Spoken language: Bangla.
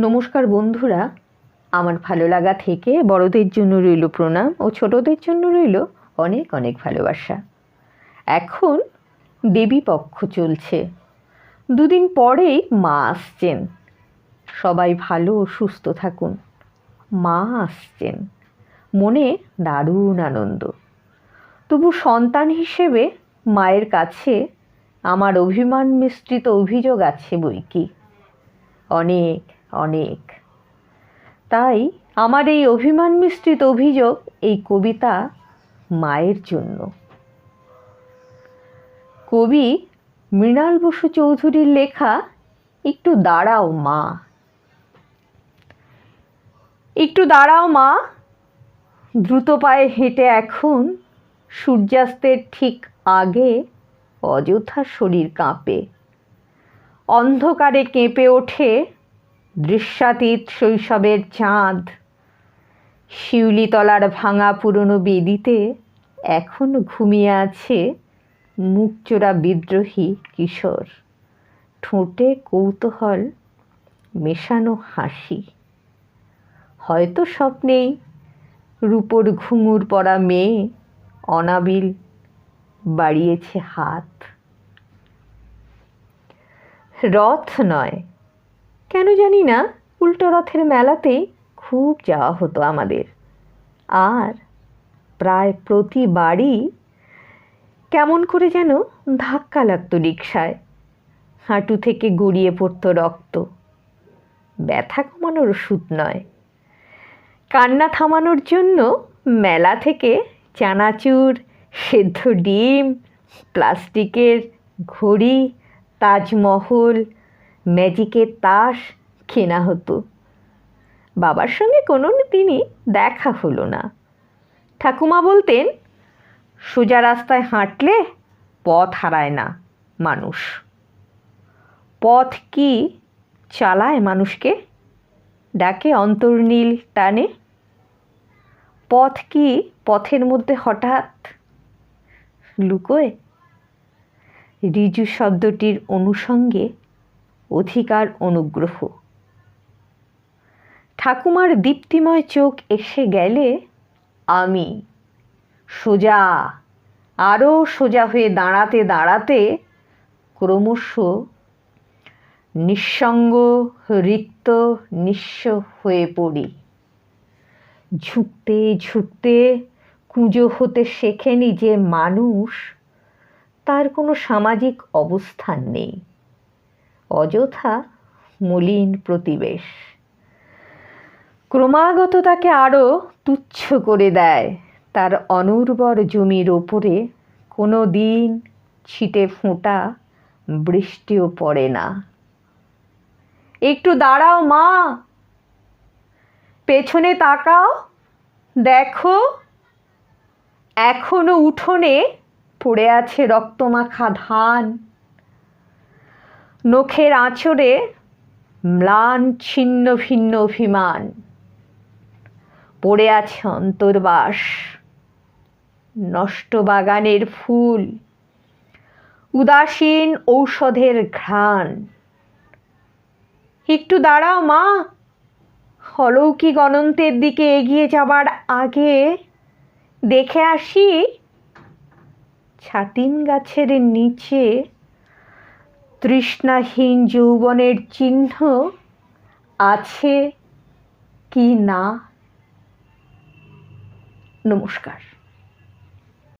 নমস্কার বন্ধুরা। আমার ভালো লাগা থেকে বড়দের জন্য রইল প্রণাম ও ছোটদের জন্য রইল অনেক অনেক ভালোবাসা। এখন দেবী পক্ষ চলছে। দুদিন পরেই মা আসছেন। সবাই ভালো ও সুস্থ থাকুন। মা আসছেন। মনে দারুণ আনন্দ। তবু সন্তান হিসেবে মায়ের কাছে আমার অভিমান মিশ্রিত অভিযোগ আছে বই কি? অনেক অনেক। তাই আমার এই অভিমান মিশ্রিত অভিযোগ এই কবিতা মায়ের জন্য। কবি মৃণাল বসু চৌধুরীর লেখা একটু দাঁড়াও মা। একটু দাঁড়াও মা, দ্রুত পায়ে হেঁটে এখন সূর্যাস্তের ঠিক আগে অযথা শরীর কাঁপে। অন্ধকারে কেঁপে ওঠে দৃশ্যাতীত শৈশবের চাঁদ। শিউলিতলার ভাঙা পুরনো বেদিতে এখন ঘুমিয়ে আছে মুখচোরা বিদ্রোহী কিশোর। ঠোঁটে কৌতূহল, মেশানো হাসি। হয়তো স্বপ্নেই রূপোর ঘুঙুর পরা মেয়ে অনাবিল বাড়িয়েছে হাত। রথ নয় কেন জানি না, উল্টো রথের মেলাতে খুব যাওয়া হতো আমাদের। আর প্রায় প্রতিবারই কেমন করে যেন ধাক্কা লাগতো রিক্সায় হাঁটু থেকে গড়িয়ে পড়তো রক্ত। ব্যথা কমানোর ওষুধ নয়। কান্না থামানোর জন্য মেলা থেকে চানাচুর, সেদ্ধ ডিম, প্লাস্টিকের ঘড়ি, তাজমহল ম্যাজিকের তাস কেনা হতো। বাবার সঙ্গে কোনো দিনই দেখা হলো না। ঠাকুমা বলতেন, সোজা রাস্তায় হাঁটলে পথ হারায় না মানুষ। পথ কি চালায় মানুষকে? ডাকে অন্তর্নীল টানে। পথ কি পথের মধ্যে হঠাৎ লুকোয়? রিজু শব্দটির অনুষঙ্গে অধিকার অনুগ্রহ। ঠাকুমার দীপ্তিময় চোখ এসে গেলে, আমি। সোজা। আরও সোজা হয়ে দাঁড়াতে দাঁড়াতে ক্রমশ নিঃসঙ্গ, রিক্ত, নিঃস্ব হয়ে পড়ি। ঝুঁকতে ঝুঁকতে কুঁজো হতে শেখেনি যে মানুষ, তার কোনো সামাজিক অবস্থান নেই। অযথা মলিন প্রতিবেশ। ক্রমাগত তাকে আরও তুচ্ছ করে দেয়। তার অনুর্বর জমির ওপরে কোনো দিন ছিটে ফোঁটা বৃষ্টিও পড়ে না। একটু দাঁড়াও, মা! পেছনে তাকাও, দেখো। এখনও উঠোনে পড়ে আছে রক্তমাখা ধান। নখের আঁচড়ে ম্লান ছিন্ন ভিন্ন অভিমান। পড়ে আছে অন্তর্বাস, নষ্ট বাগানের ফুল, উদাসীন ঔষধের ঘ্রাণ। একটু দাঁড়াও মা, অলৌকিক অনন্তের দিকে এগিয়ে যাবার আগে দেখে আসি ছাতিম গাছের নিচে তৃষ্ণাহীন যৌবনের চিহ্ন আছে কি না? নমস্কার।